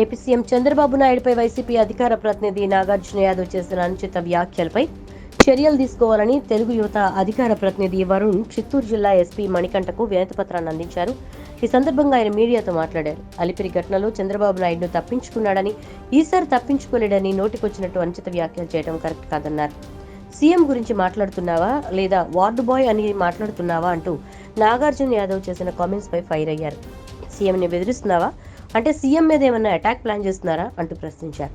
AP CM Chandrababu నాయుడుపై YCP అధికార ప్రతినిధి నాగార్జున యాదవ్ చేసిన అనుచిత వ్యాఖ్యలపై చర్యలు తీసుకోవాలని తెలుగు యువత అధికార ప్రతినిధి వరుణ్ చిత్తూరు జిల్లా ఎస్పీ మణికంఠకు వినతిపత్రాన్ని అందించారు. ఈ సందర్భంగా ఆయన మీడియాతో మాట్లాడారు. అలిపిరి ఘటనలో చంద్రబాబు నాయుడును తప్పించుకున్నాడని ఈసారి తప్పించుకోలేడని నోటికొచ్చినట్టు అనుచిత వ్యాఖ్యలు చేయడం కరెక్ట్ కాదన్నారు. సీఎం గురించి మాట్లాడుతున్నావా లేదా వార్డు బాయ్ అని మాట్లాడుతున్నావా అంటూ నాగార్జున యాదవ్ చేసిన కామెంట్స్ పై ఫైర్ అయ్యారు. సీఎంని బెదిరిస్తున్నావా? అంటే సీఎం మీద ఏమైనా అటాక్ ప్లాన్ చేస్తున్నారా అంటూ ప్రశ్నించారు.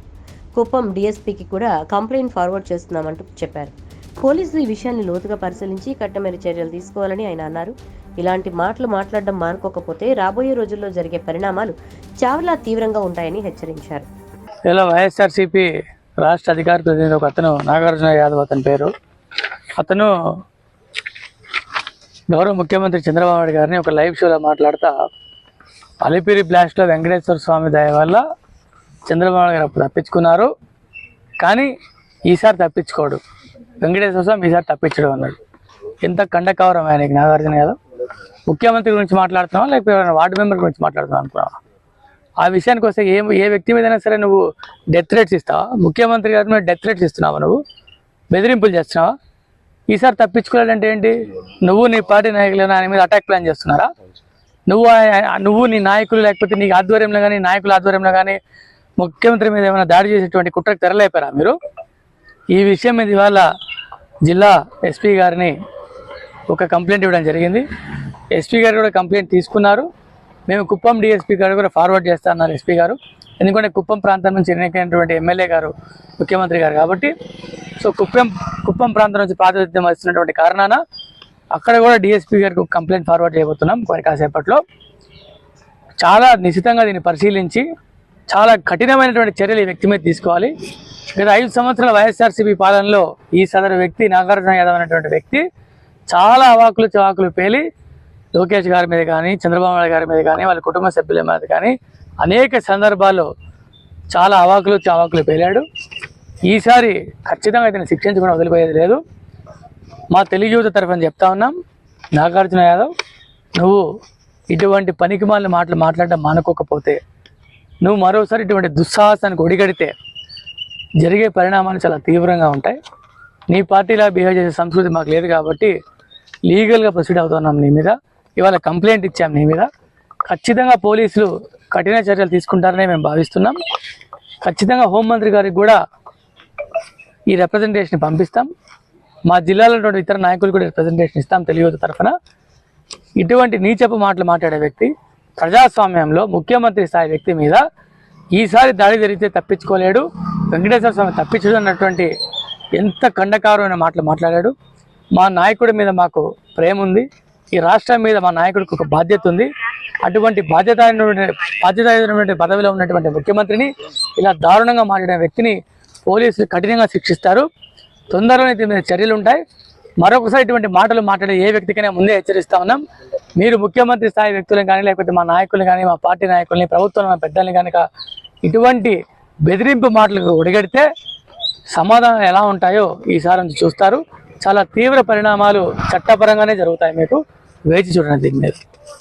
కుప్పం డీఎస్పీకి కూడా కంప్లైంట్ ఫార్వర్డ్ చేస్తున్నామంటూ చెప్పారు. పోలీసులు ఈ విషయాన్ని లోతుగా పరిశీలించి కట్టమైన చర్యలు తీసుకోవాలని ఆయన అన్నారు. ఇలాంటి మాటలు మాట్లాడడం మానుకోకపోతే రాబోయే రోజుల్లో జరిగే పరిణామాలు చాలా తీవ్రంగా ఉంటాయని హెచ్చరించారు. ఇలా వైఎస్ఆర్సీపీ రాష్ట్ర అధికార ప్రతినిధి ఒక అతను నాగార్జున యాదవ్ అతని పేరు. అతను గౌరవ ముఖ్యమంత్రి చంద్రబాబు నాయుడు గారిని ఒక లైవ్ షోలో మాట్లాడుతా అలిపిరి బ్లాస్ట్లో వెంకటేశ్వర స్వామి దయ వల్ల చంద్రబాబు గారు అప్పుడు తప్పించుకున్నారు. కానీ ఈసారి తప్పించుకోడు. వెంకటేశ్వర స్వామి ఈసారి తప్పించడం అన్నాడు. ఎంత కండకవరం ఆయనకి నాగార్జున గారు. ముఖ్యమంత్రి గురించి మాట్లాడుతున్నావా? లేకపోతే వార్డు మెంబర్ గురించి మాట్లాడుతున్నావు అనుకున్నావా? ఆ విషయానికి వస్తే ఏ ఏ వ్యక్తి మీదైనా సరే నువ్వు డెత్ రేట్స్ ఇస్తావా? ముఖ్యమంత్రి గారి మీద డెత్ రేట్స్ ఇస్తున్నావా నువ్వు? బెదిరింపులు చేస్తున్నావా? ఈసారి తప్పించుకోవాలంటే ఏంటి? నువ్వు నీ పార్టీ నాయకులు ఆయన మీద అటాక్ ప్లాన్ చేస్తున్నారా? నువ్వు నువ్వు నీ నాయకులు లేకపోతే నీ ఆధ్వర్యంలో కానీ నాయకుల ఆధ్వర్యంలో కానీ ముఖ్యమంత్రి మీద ఏమైనా దాడి చేసేటువంటి కుట్రకు తెరలేపారా మీరు? ఈ విషయం మీద ఇవాళ జిల్లా ఎస్పీ గారిని ఒక కంప్లైంట్ ఇవ్వడం జరిగింది. ఎస్పీ గారు కూడా కంప్లైంట్ తీసుకున్నారు. మేము కుప్పం డిఎస్పీ గారు కూడా ఫార్వర్డ్ చేస్తా అన్నారు ఎస్పీ గారు. ఎందుకంటే కుప్పం ప్రాంతం నుంచి ఎన్నికైనటువంటి ఎమ్మెల్యే గారు ముఖ్యమంత్రి గారు కాబట్టి సో కుప్పం కుప్పం ప్రాంతం నుంచి ప్రాతినిధ్యం వస్తున్నటువంటి కారణాన అక్కడ కూడా డిఎస్పీ గారికి కంప్లైంట్ ఫార్వర్డ్ చేయబోతున్నాం మరి కాసేపట్లో. చాలా నిశితంగా దీన్ని పరిశీలించి చాలా కఠినమైనటువంటి చర్యలు ఈ వ్యక్తి మీద తీసుకోవాలి. గత ఐదు సంవత్సరాల వైఎస్ఆర్సీపీ పాలనలో ఈ సదరు వ్యక్తి నాగార్జున యాదవ్ అనేటువంటి వ్యక్తి చాలా అవాకులు చవాకులు పేలి లోకేష్ గారి మీద కానీ చంద్రబాబు నాయుడు గారి మీద కానీ వాళ్ళ కుటుంబ సభ్యుల మీద కానీ అనేక సందర్భాల్లో చాలా అవాకులు చవాకులు పేలాడు. ఈసారి ఖచ్చితంగా ఇతను శిక్షించకుండా వదిలిపోయేది లేదు. మా తెలుగు యువత తరఫున చెప్తా ఉన్నాం. నాగార్జున యాదవ్ నువ్వు ఇటువంటి పనికిమాలిన మాటలు మాట్లాడడం మానుకోకపోతే నువ్వు మరోసారి ఇటువంటి దుస్సాహసానికి ఒడిగడితే జరిగే పరిణామాలు చాలా తీవ్రంగా ఉంటాయి. నీ పార్టీలా బిహేవ్ చేసే సంస్కృతి మాకు లేదు కాబట్టి లీగల్గా ప్రొసీడ్ అవుతున్నాం నీ మీద. ఇవాళ కంప్లైంట్ ఇచ్చాం నీ మీద. ఖచ్చితంగా పోలీసులు కఠిన చర్యలు తీసుకుంటారని మేము భావిస్తున్నాం. ఖచ్చితంగా హోంమంత్రి గారికి కూడా ఈ రిప్రజెంటేషన్ పంపిస్తాం. మా జిల్లాలో ఇతర నాయకులు కూడా ప్రజెంటేషన్ ఇస్తాం తెలియదు తరఫున. ఇటువంటి నీచపు మాటలు మాట్లాడే వ్యక్తి ప్రజాస్వామ్యంలో ముఖ్యమంత్రి స్థాయి వ్యక్తి మీద ఈసారి దాడి జరిగితే తప్పించుకోలేడు వెంకటేశ్వర స్వామి తప్పించడం అన్నటువంటి ఎంత కండకారమైన మాటలు మాట్లాడాడు. మా నాయకుడి మీద మాకు ప్రేమ ఉంది. ఈ రాష్ట్రం మీద మా నాయకుడికి ఒక బాధ్యత ఉంది. అటువంటి బాధ్యత బాధ్యత పదవిలో ఉన్నటువంటి ముఖ్యమంత్రిని ఇలా దారుణంగా మాట్లాడిన వ్యక్తిని పోలీసులు కఠినంగా శిక్షిస్తారు. తొందరలోనే దీని చర్యలు ఉంటాయి మరొకసారి ఇటువంటి మాటలు మాట్లాడే ఏ వ్యక్తికైనా ముందే హెచ్చరిస్తా ఉన్నాం. మీరు ముఖ్యమంత్రి స్థాయి వ్యక్తులను కానీ లేకపోతే మా నాయకులు కానీ మా పార్టీ నాయకుల్ని ప్రభుత్వం మా పెద్దల్ని కనుక ఇటువంటి బెదిరింపు మాటలకు ఒడిగడితే సమాధానం ఎలా ఉంటాయో ఈసారి నుంచి చూస్తారు. చాలా తీవ్ర పరిణామాలు చట్టపరంగానే జరుగుతాయి మీకు. వేచి చూడండి దీని మీద.